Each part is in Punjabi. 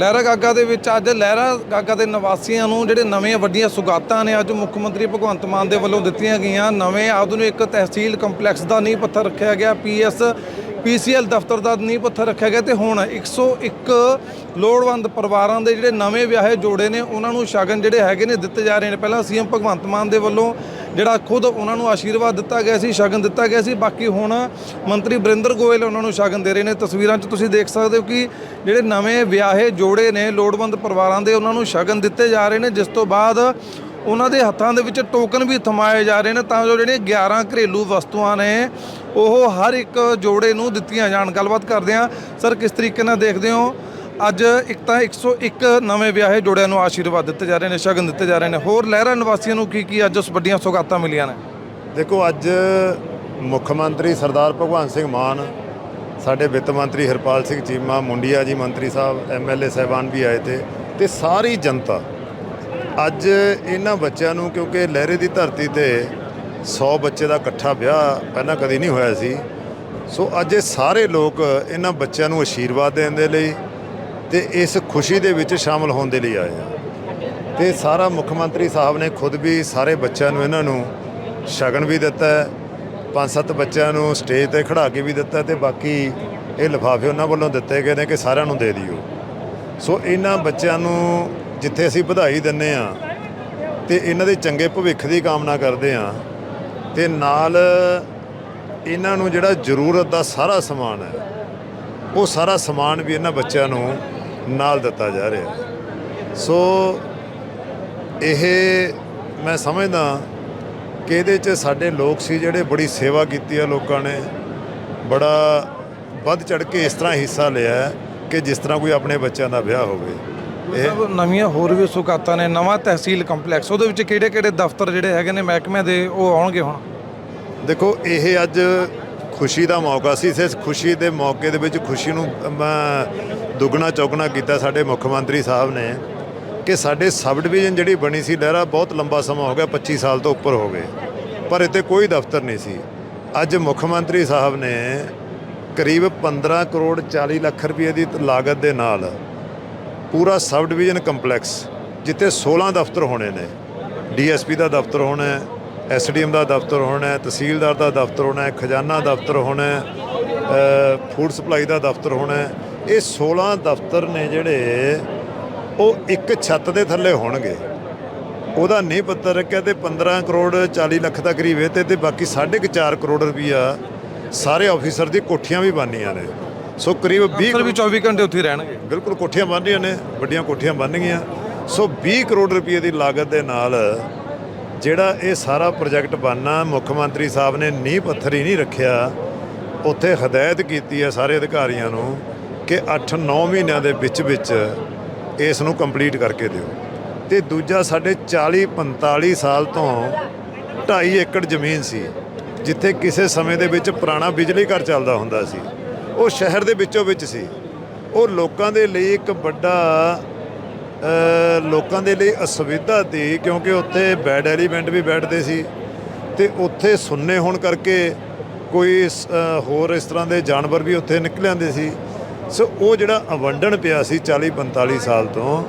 ਲਹਿਰਾ ਗਾਗਾ ਦੇ ਵਿੱਚ ਅੱਜ ਲਹਿਰਾ ਗਾਗਾ ਦੇ ਨਿਵਾਸੀਆਂ ਨੂੰ ਜਿਹੜੇ ਨਵੇਂ ਵੱਡੀਆਂ ਸੁਗਾਤਾਂ ਨੇ ਅੱਜ ਮੁੱਖ ਮੰਤਰੀ ਭਗਵੰਤ ਮਾਨ ਦੇ ਵੱਲੋਂ ਦਿੱਤੀਆਂ ਗਈਆਂ। ਨਵੇਂ ਆਧੁਨਿਕ ਤਹਿਸੀਲ ਕੰਪਲੈਕਸ ਦਾ ਨੀਂਹ ਪੱਥਰ ਰੱਖਿਆ ਗਿਆ। ਪੀਐਸ, ਪੀਸੀਐਲ ਦਫ਼ਤਰ ਦਾ ਨੀਂਹ ਪੱਥਰ ਰੱਖਿਆ ਗਿਆ ਤੇ ਹੁਣ 101 ਲੋੜਵੰਦ ਪਰਿਵਾਰਾਂ ਦੇ ਜਿਹੜੇ ਨਵੇਂ ਵਿਆਹੇ ਜੋੜੇ ਨੇ, ਉਹਨਾਂ ਨੂੰ ਸ਼ਗਨ ਜਿਹੜੇ ਹੈਗੇ ਨੇ ਦਿੱਤੇ ਜਾ ਰਹੇ ਨੇ। ਪਹਿਲਾਂ ਸੀਐਮ ਭਗਵੰਤ ਮਾਨ ਦੇ ਵੱਲੋਂ ਜਿਹੜਾ ਖੁਦ ਉਹਨਾਂ ਨੂੰ ਆਸ਼ੀਰਵਾਦ ਦਿੱਤਾ ਗਿਆ ਸੀ, ਸ਼ਗਨ ਦਿੱਤਾ ਗਿਆ ਸੀ, ਬਾਕੀ ਹੁਣ ਮੰਤਰੀ ਬਰਿੰਦਰ ਗੋਇਲ ਉਹਨਾਂ ਨੂੰ ਸ਼ਗਨ ਦੇ ਰਹੇ ਨੇ। ਤਸਵੀਰਾਂ 'ਚ ਤੁਸੀਂ ਦੇਖ ਸਕਦੇ ਹੋ ਕਿ ਜਿਹੜੇ ਨਵੇਂ ਵਿਆਹੇ ਜੋੜੇ ਨੇ, ਲੋੜਵੰਦ ਪਰਿਵਾਰਾਂ ਦੇ ਉਹਨਾਂ ਨੂੰ ਸ਼ਗਨ ਦਿੱਤੇ ਜਾ ਰਹੇ ਨੇ, ਜਿਸ ਤੋਂ ਬਾਅਦ ਉਹਨਾਂ ਦੇ ਹੱਥਾਂ ਦੇ ਵਿੱਚ ਟੋਕਨ ਵੀ ਥਮਾਏ ਜਾ ਰਹੇ ਨੇ, ਤਾਂ ਜੋ ਜਿਹੜੀਆਂ 11 ਘਰੇਲੂ ਵਸਤੂਆਂ ਨੇ, ਉਹ ਹਰ ਇੱਕ ਜੋੜੇ ਨੂੰ ਦਿੱਤੀਆਂ ਜਾਣ। ਗੱਲਬਾਤ ਕਰਦੇ ਹਾਂ। ਸਰ, ਕਿਸ ਤਰੀਕੇ ਨਾਲ ਦੇਖਦੇ ਹੋ? ਅੱਜ ਇੱਕ ਤਾਂ 101 ਨਵੇਂ ਵਿਆਹੇ ਜੋੜਿਆਂ ਨੂੰ ਆਸ਼ੀਰਵਾਦ ਦਿੱਤੇ ਜਾ ਰਹੇ ਨੇ, ਸ਼ਗਨ ਦਿੱਤੇ ਜਾ ਰਹੇ ਨੇ। ਹੋਰ ਲਹਿਰਾ ਨਿਵਾਸੀਆਂ ਨੂੰ ਕੀ ਕੀ ਅੱਜ ਉਸ ਵੱਡੀਆਂ ਸੌਗਾਤਾਂ ਮਿਲੀਆਂ ਨੇ? ਦੇਖੋ, ਅੱਜ ਮੁੱਖ ਮੰਤਰੀ ਸਰਦਾਰ ਭਗਵੰਤ ਸਿੰਘ ਮਾਨ, ਸਾਡੇ ਵਿੱਤ ਮੰਤਰੀ ਹਰਪਾਲ ਸਿੰਘ ਚੀਮਾ, ਮੁੰਡੀਆ ਜੀ ਮੰਤਰੀ ਸਾਹਿਬ ਐਮਐਲਏ ਸਾਹਿਬਾਨ ਵੀ ਆਏ ਤੇ ਤੇ ਸਾਰੀ ਜਨਤਾ ਅੱਜ ਇਹਨਾਂ ਬੱਚਿਆਂ ਨੂੰ, ਕਿਉਂਕਿ ਲਹਿਰੇ ਦੀ ਧਰਤੀ ਤੇ 100 ਬੱਚੇ ਦਾ ਇਕੱਠਾ ਵਿਆਹ ਪਹਿਲਾਂ ਕਦੀ ਨਹੀਂ ਹੋਇਆ ਸੀ। ਸੋ ਅੱਜ ਇਹ ਸਾਰੇ ਲੋਕ ਇਹਨਾਂ ਬੱਚਿਆਂ ਨੂੰ ਆਸ਼ੀਰਵਾਦ ਦੇਣ ਦੇ ਲਈ ਤੇ ਇਸ ਖੁਸ਼ੀ ਦੇ ਵਿੱਚ ਸ਼ਾਮਲ ਹੋਣ ਦੇ ਲਈ ਆਏ ਆ ਤੇ ਸਾਰਾ ਮੁੱਖ ਮੰਤਰੀ ਸਾਹਿਬ ਨੇ ਖੁਦ ਵੀ ਸਾਰੇ ਬੱਚਿਆਂ ਨੂੰ ਇਹਨਾਂ ਨੂੰ ਸ਼ਗਨ ਵੀ ਦਿੱਤਾ ਪੰਜ ਸੱਤ ਬੱਚਿਆਂ ਨੂੰ ਸਟੇਜ ਤੇ ਖੜਾ ਕੇ ਵੀ ਦਿੱਤਾ ਤੇ ਬਾਕੀ ਇਹ ਲਿਫਾਫੇ ਉਹਨਾਂ ਵੱਲੋਂ ਦਿੱਤੇ ਗਏ ਨੇ ਕਿ ਸਾਰਿਆਂ ਨੂੰ ਦੇ ਦਿਓ। ਸੋ ਇਹਨਾਂ ਬੱਚਿਆਂ ਨੂੰ ਜਿੱਥੇ ਅਸੀਂ ਵਧਾਈ ਦਿੰਨੇ ਆ ਤੇ ਇਹਨਾਂ ਦੇ ਚੰਗੇ ਭਵਿੱਖ ਦੀ ਕਾਮਨਾ ਕਰਦੇ ਆ ਤੇ ਨਾਲ ਇਹਨਾਂ ਨੂੰ ਜਿਹੜਾ ਜ਼ਰੂਰਤ ਦਾ ਸਾਰਾ ਸਮਾਨ ਹੈ, ਉਹ ਸਾਰਾ ਸਮਾਨ ਵੀ ਇਹਨਾਂ ਬੱਚਿਆਂ ਨੂੰ ਨਾਲ ਦਿੱਤਾ ਜਾ ਰਿਹਾ। ਸੋ ਇਹ ਮੈਂ ਸਮਝਦਾ ਕਿ ਇਹਦੇ 'ਚ ਸਾਡੇ ਲੋਕ ਸੀ ਜਿਹੜੇ ਬੜੀ ਸੇਵਾ ਕੀਤੀ ਆ ਲੋਕਾਂ ਨੇ। ਬੜਾ ਵੱਧ ਚੜ ਕੇ ਇਸ ਤਰ੍ਹਾਂ ਹਿੱਸਾ ਲਿਆ ਹੈ ਕਿ ਜਿਸ ਤਰ੍ਹਾਂ ਕੋਈ ਆਪਣੇ ਬੱਚਿਆਂ ਦਾ ਵਿਆਹ ਹੋਵੇ। ਇਹ ਨਵੀਆਂ ਹੋਰ ਵੀ ਸੁਗਾਤਾਂ ਨੇ ਨਵਾਂ ਤਹਿਸੀਲ ਕੰਪਲੈਕਸ ਉਹਦੇ ਵਿੱਚ ਕਿਹੜੇ ਕਿਹੜੇ ਦਫ਼ਤਰ ਜਿਹੜੇ ਹੈਗੇ ਨੇ ਮਹਿਕਮੇ ਦੇ ਉਹ ਆਉਣਗੇ ਹੁਣ? ਦੇਖੋ ਇਹ ਅੱਜ ਖੁਸ਼ੀ ਦਾ ਮੌਕਾ ਸੀ। ਇਸ ਖੁਸ਼ੀ ਦੇ ਮੌਕੇ ਦੇ ਵਿੱਚ ਖੁਸ਼ੀ ਨੂੰ ਦੁੱਗਣਾ ਚੌਗਣਾ ਕੀਤਾ ਸਾਡੇ ਮੁੱਖ ਮੰਤਰੀ ਸਾਹਿਬ ਨੇ ਕਿ ਸਾਡੇ ਸਬ ਡਿਵੀਜ਼ਨ ਜਿਹੜੀ ਬਣੀ ਸੀ, ਲਹਿਰਾ ਬਹੁਤ ਲੰਬਾ ਸਮਾਂ ਹੋ ਗਿਆ 25 ਸਾਲ ਤੋਂ ਉੱਪਰ ਹੋ ਗਏ। ਪਰ ਇੱਥੇ ਕੋਈ ਦਫ਼ਤਰ ਨਹੀਂ ਸੀ। ਅੱਜ ਮੁੱਖ ਮੰਤਰੀ ਸਾਹਿਬ ਨੇ ਕਰੀਬ 15 ਕਰੋੜ 40 ਲੱਖ ਰੁਪਏ ਦੀ ਲਾਗਤ ਦੇ ਨਾਲ ਪੂਰਾ ਸਬ ਡਿਵੀਜ਼ਨ ਕੰਪਲੈਕਸ, ਜਿੱਥੇ 16 ਦਫ਼ਤਰ ਹੋਣੇ ਨੇ ਡੀਐਸਪੀ ਦਾ ਦਫ਼ਤਰ ਹੋਣਾ ਹੈ ਐਸਡੀਐਮ ਦਾ ਦਫ਼ਤਰ ਹੋਣਾ ਹੈ ਤਹਿਸੀਲਦਾਰ ਦਾ ਦਫ਼ਤਰ ਹੋਣਾ ਹੈ ਖਜ਼ਾਨਾ ਦਫ਼ਤਰ ਹੋਣਾ ਹੈ ਫੂਡ ਸਪਲਾਈ ਦਾ ਦਫ਼ਤਰ ਹੋਣਾ ਹੈ। ਇਹ 16 ਦਫ਼ਤਰ ਨੇ ਜਿਹੜੇ ਉਹ ਇੱਕ ਛੱਤ ਦੇ ਥੱਲੇ ਹੋਣਗੇ। ਉਹਦਾ ਨਹੀਂ ਪੱਤਰ ਰੱਖਿਆ ਤੇ 15 ਕਰੋੜ 40 ਲੱਖ ਦਾ ਕਰੀਬ ਹੈ ਤੇ ਬਾਕੀ 4.5 ਕਰੋੜ ਰੁਪਈਆ ਸਾਰੇ ਆਫੀਸਰ ਦੀ ਕੋਠੀਆਂ ਵੀ ਬਣਨੀਆਂ ਨੇ। ਸੋ ਕਰੀਬ 20 ਅਫਸਰ ਵੀ 24 ਘੰਟੇ ਉੱਥੇ ਰਹਿਣਗੇ। ਬਿਲਕੁਲ ਕੋਠੀਆਂ ਬਣ ਰਹੀਆਂ ਨੇ ਵੱਡੀਆਂ ਕੋਠੀਆਂ ਬਣ ਗਈਆਂ ਸੋ 20 ਕਰੋੜ ਰੁਪਏ ਦੀ ਲਾਗਤ ਦੇ ਨਾਲ ਜਿਹੜਾ ਇਹ ਸਾਰਾ ਪ੍ਰੋਜੈਕਟ ਬਣਨਾ, ਮੁੱਖ ਮੰਤਰੀ ਸਾਹਿਬ ਨੇ ਨੀਂਹ ਪੱਥਰ ਹੀ ਨਹੀਂ ਰੱਖਿਆ, ਉੱਥੇ ਹਦਾਇਤ ਕੀਤੀ ਹੈ ਸਾਰੇ ਅਧਿਕਾਰੀਆਂ ਨੂੰ ਕਿ 8-9 ਮਹੀਨਿਆਂ ਦੇ ਵਿੱਚ ਵਿੱਚ ਇਸ ਨੂੰ ਕੰਪਲੀਟ ਕਰਕੇ ਦਿਓ। ਤੇ ਦੂਜਾ ਸਾਡੇ 40-45 ਸਾਲ ਤੋਂ 2.5 ਏਕੜ ਜ਼ਮੀਨ ਸੀ, ਜਿੱਥੇ ਕਿਸੇ ਸਮੇਂ ਦੇ ਵਿੱਚ ਪੁਰਾਣਾ ਬਿਜਲੀ ਘਰ ਚੱਲਦਾ ਹੁੰਦਾ ਸੀ। ਉਹ ਸ਼ਹਿਰ ਦੇ ਵਿੱਚੋਂ ਵਿੱਚ ਸੀ। ਉਹ ਲੋਕਾਂ ਦੇ ਲਈ ਇੱਕ ਵੱਡਾ ਲੋਕਾਂ ਦੇ ਲਈ ਅਸੁਵਿਧਾ ਸੀ ਕਿਉਂਕਿ ਉੱਥੇ ਬੈਡ ਐਲੀਮੈਂਟ ਵੀ ਬੈਠਦੇ ਸੀ ਤੇ ਉੱਥੇ ਸੁੰਨੇ ਹੋਣ ਕਰਕੇ ਕੋਈ ਹੋਰ ਇਸ ਤਰ੍ਹਾਂ ਦੇ ਜਾਨਵਰ ਵੀ ਉੱਥੇ ਨਿਕਲ ਆਉਂਦੇ ਸੀ। ਸੋ ਉਹ ਜਿਹੜਾ ਅਵੰਡਣ ਪਿਆ ਸੀ 40 45 ਸਾਲ ਤੋਂ,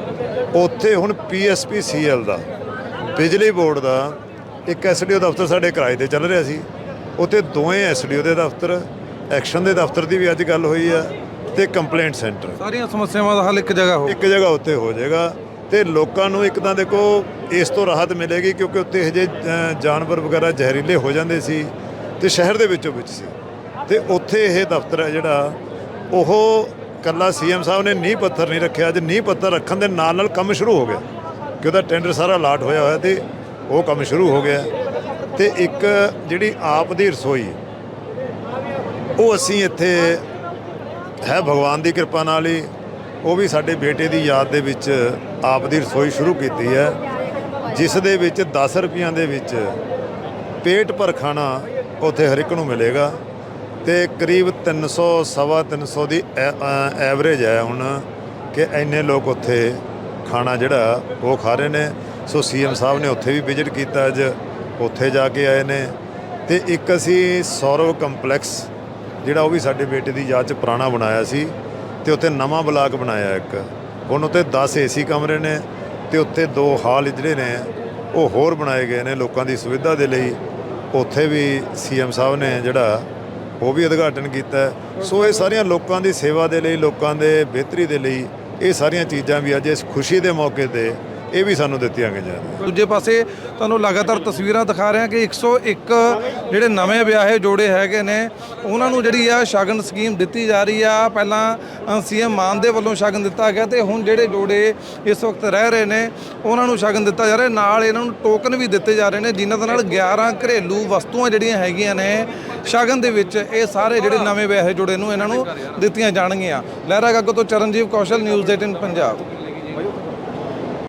ਉੱਥੇ ਹੁਣ ਪੀਐਸਪੀਸੀਐਲ ਦਾ, ਬਿਜਲੀ ਬੋਰਡ ਦਾ ਇੱਕ ਐਸਡੀਓ ਦਫ਼ਤਰ ਸਾਡੇ ਕਿਰਾਏ ਤੇ ਚੱਲ ਰਿਹਾ ਸੀ। ਉੱਥੇ ਦੋਵੇਂ ਐਸਡੀਓ ਦੇ ਦਫ਼ਤਰ, ਐਕਸ਼ਨ ਦੇ ਦਫ਼ਤਰ ਦੀ ਵੀ ਅੱਜ ਗੱਲ ਹੋਈ ਆ। ਤੇ ਕੰਪਲੇਂਟ ਸੈਂਟਰ ਸਾਰੀਆਂ ਸਮੱਸਿਆਵਾਂ ਦਾ ਹੱਲ ਇੱਕ ਜਗ੍ਹਾ ਹੋ। ਇੱਕ ਜਗ੍ਹਾ ਉੱਤੇ ਹੋ ਜਾਏਗਾ ਤੇ ਲੋਕਾਂ ਨੂੰ ਇੱਕ ਤਾਂ ਦੇਖੋ ਇਸ ਤੋਂ ਰਾਹਤ ਮਿਲੇਗੀ ਕਿਉਂਕਿ ਉੱਤੇ ਇਹ ਜੇ ਜਾਨਵਰ ਵਗੈਰਾ ਜ਼ਹਿਰੀਲੇ ਹੋ ਜਾਂਦੇ ਸੀ ਤੇ ਸ਼ਹਿਰ ਦੇ ਵਿੱਚੋਂ ਵਿੱਚ ਸੀ। ਤੇ ਉੱਥੇ ਇਹ ਦਫ਼ਤਰ ਹੈ ਜਿਹੜਾ ਉਹ ਕੱਲਾ ਸੀਐਮ ਸਾਹਿਬ ਨੇ ਨੀਂਹ ਪੱਥਰ ਨਹੀਂ ਰੱਖਿਆ। ਅੱਜ ਨੀਂਹ ਪੱਥਰ ਰੱਖਣ ਦੇ ਨਾਲ ਨਾਲ ਕੰਮ ਸ਼ੁਰੂ ਹੋ ਗਿਆ। ਕਿ ਉਹਦਾ ਟੈਂਡਰ ਸਾਰਾ ਅਲਾਟ ਹੋਇਆ ਹੋਇਆ ਤੇ ਉਹ ਕੰਮ ਸ਼ੁਰੂ ਹੋ ਗਿਆ। ਤੇ ਇੱਕ ਜਿਹੜੀ ਆਪ ਦੀ ਰਸੋਈ ਉਹ ਅਸੀਂ ਇੱਥੇ ਹੈ ਭਗਵਾਨ ਦੀ ਕਿਰਪਾ ਨਾਲ ਹੀ ਉਹ ਵੀ ਸਾਡੇ ਬੇਟੇ ਦੀ ਯਾਦ ਦੇ ਵਿੱਚ ਆਪ ਦੀ ਰਸੋਈ ਸ਼ੁਰੂ ਕੀਤੀ ਹੈ, ਜਿਸ ਦੇ ਵਿੱਚ 10 ਰੁਪਈਆਂ ਦੇ ਵਿੱਚ ਪੇਟ ਭਰ ਖਾਣਾ ਉੱਥੇ ਹਰ ਇੱਕ ਨੂੰ ਮਿਲੇਗਾ ਤੇ ਕਰੀਬ 300 ਸਵਾ 300 ਦੀ ਐਵਰੇਜ ਹੈ ਹੁਣ ਕਿ ਇੰਨੇ ਲੋਕ ਉੱਥੇ ਖਾਣਾ ਜਿਹੜਾ ਉਹ ਖਾ ਰਹੇ ਨੇ। ਸੋ ਸੀਐਮ ਸਾਹਿਬ ਨੇ ਉੱਥੇ ਵੀ ਵਿਜ਼ਿਟ ਕੀਤਾ ਅੱਜ, ਉੱਥੇ ਜਾ ਕੇ ਆਏ ਨੇ। ਤੇ ਇੱਕ ਅਸੀਂ ਸੌਰਵ ਕੰਪਲੈਕਸ ਜਿਹੜਾ ਉਹ ਵੀ ਸਾਡੇ ਬੇਟੇ ਦੀ ਯਾਦ 'ਚ ਪੁਰਾਣਾ ਬਣਾਇਆ ਸੀ ਤੇ ਉੱਥੇ ਨਵਾਂ ਬਲਾਕ ਬਣਾਇਆ ਇੱਕ। ਹੁਣ ਉੱਤੇ 10 ਏਸੀ ਕਮਰੇ ਨੇ ਤੇ ਉੱਤੇ ਦੋ ਹਾਲ ਜਿਹੜੇ ਨੇ, ਉਹ ਹੋਰ ਬਣਾਏ ਗਏ ਨੇ ਲੋਕਾਂ ਦੀ ਸੁਵਿਧਾ ਦੇ ਲਈ। ਉੱਥੇ ਵੀ ਸੀਐਮ ਸਾਹਿਬ ਨੇ ਜਿਹੜਾ, ਉਹ ਵੀ ਉਦਘਾਟਨ ਕੀਤਾ ਸੋ ਇਹ ਸਾਰੀਆਂ ਲੋਕਾਂ ਦੀ ਸੇਵਾ ਦੇ ਲਈ, ਲੋਕਾਂ ਦੇ ਬਿਹਤਰੀ ਦੇ ਲਈ, ਇਹ ਸਾਰੀਆਂ ਚੀਜ਼ਾਂ ਵੀ ਅੱਜ ਇਸ ਖੁਸ਼ੀ ਦੇ ਮੌਕੇ ਤੇ ਇਹ ਵੀ ਸਾਨੂੰ ਦਿੱਤੀਆਂ ਗਈਆਂ ਦੂਜੇ ਪਾਸੇ ਤੁਹਾਨੂੰ ਲਗਾਤਾਰ ਤਸਵੀਰਾਂ ਦਿਖਾ ਰਹੇ ਹਾਂ ਕਿ 101 ਜਿਹੜੇ ਨਵੇਂ ਵਿਆਹੇ ਜੋੜੇ ਹੈਗੇ ਨੇ, ਉਹਨਾਂ ਨੂੰ ਜਿਹੜੀ ਆ ਸ਼ਗਨ ਸਕੀਮ ਦਿੱਤੀ ਜਾ ਰਹੀ ਆ। ਪਹਿਲਾਂ ਸੀਐਮ ਮਾਨ ਦੇ ਵੱਲੋਂ ਸ਼ਗਨ ਦਿੱਤਾ ਗਿਆ ਤੇ ਹੁਣ ਜਿਹੜੇ ਜੋੜੇ ਇਸ ਵਕਤ ਰਹਿ ਰਹੇ ਨੇ, ਉਹਨਾਂ ਨੂੰ ਸ਼ਗਨ ਦਿੱਤਾ ਜਾ ਰਿਹਾ। ਨਾਲ ਇਹਨਾਂ ਨੂੰ ਟੋਕਨ ਵੀ ਦਿੱਤੇ ਜਾ ਰਹੇ ਨੇ, ਜਿਨ੍ਹਾਂ ਦੇ ਨਾਲ 11 ਘਰੇਲੂ ਵਸਤੂਆਂ ਜਿਹੜੀਆਂ ਹੈਗੀਆਂ ਨੇ, ਸ਼ਗਨ ਦੇ ਵਿੱਚ ਇਹ ਸਾਰੇ ਜਿਹੜੇ ਨਵੇਂ ਵਿਆਹੇ ਜੋੜੇ ਨੂੰ ਇਹਨਾਂ ਨੂੰ ਦਿੱਤੀਆਂ ਜਾਣਗੀਆਂ। ਲਹਿਰਾ ਗੱਗੋ ਤੋਂ ਚਰਨਜੀਵ ਕੌਸ਼ਲ ਨਿਊਜ਼ 18 ਪੰਜਾਬ।